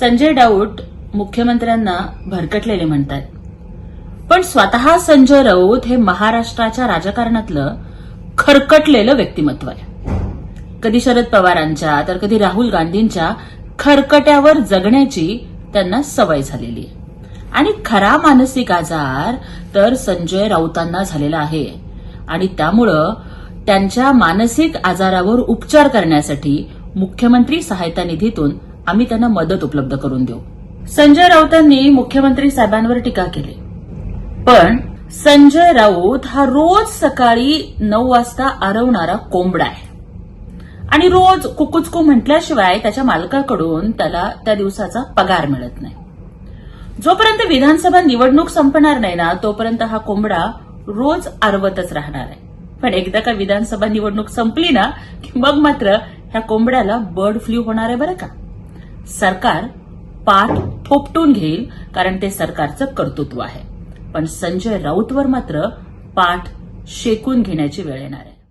संजय राऊत मुख्यमंत्र्यांना भरकटलेले म्हणतात. पण स्वतः संजय राऊत हे महाराष्ट्राच्या राजकारणातलं खरकटलेलं व्यक्तिमत्व आहे. कधी शरद पवारांच्या तर कधी राहुल गांधींच्या खरकट्यावर जगण्याची त्यांना सवय झालेली आहे. आणि खरा मानसिक आजार तर संजय राऊतांना झालेला आहे. आणि त्यामुळं त्यांच्या मानसिक आजारावर उपचार करण्यासाठी मुख्यमंत्री सहायता निधीतून आम्ही त्यांना मदत उपलब्ध करून देऊ. संजय राऊतांनी मुख्यमंत्री साहेबांवर टीका केली. पण संजय राऊत हा रोज सकाळी नऊ वाजता आरवणारा कोंबडा आहे. आणि रोज कुकुचकू म्हटल्याशिवाय त्याच्या मालकाकडून त्याला त्या दिवसाचा पगार मिळत नाही. जोपर्यंत विधानसभा निवडणूक संपणार नाही ना तोपर्यंत हा कोंबडा रोज आरवतच राहणार आहे. पण एकदा का विधानसभा निवडणूक संपली ना की मग मात्र ह्या कोंबड्याला बर्ड फ्लू होणार आहे बरं का? सरकार पाठ थोपटून घेईल कारण ते सरकारचं कर्तृत्व आहे. पण संजय राऊतवर मात्र पाठ शेकून घेण्याची वेळ येणार आहे.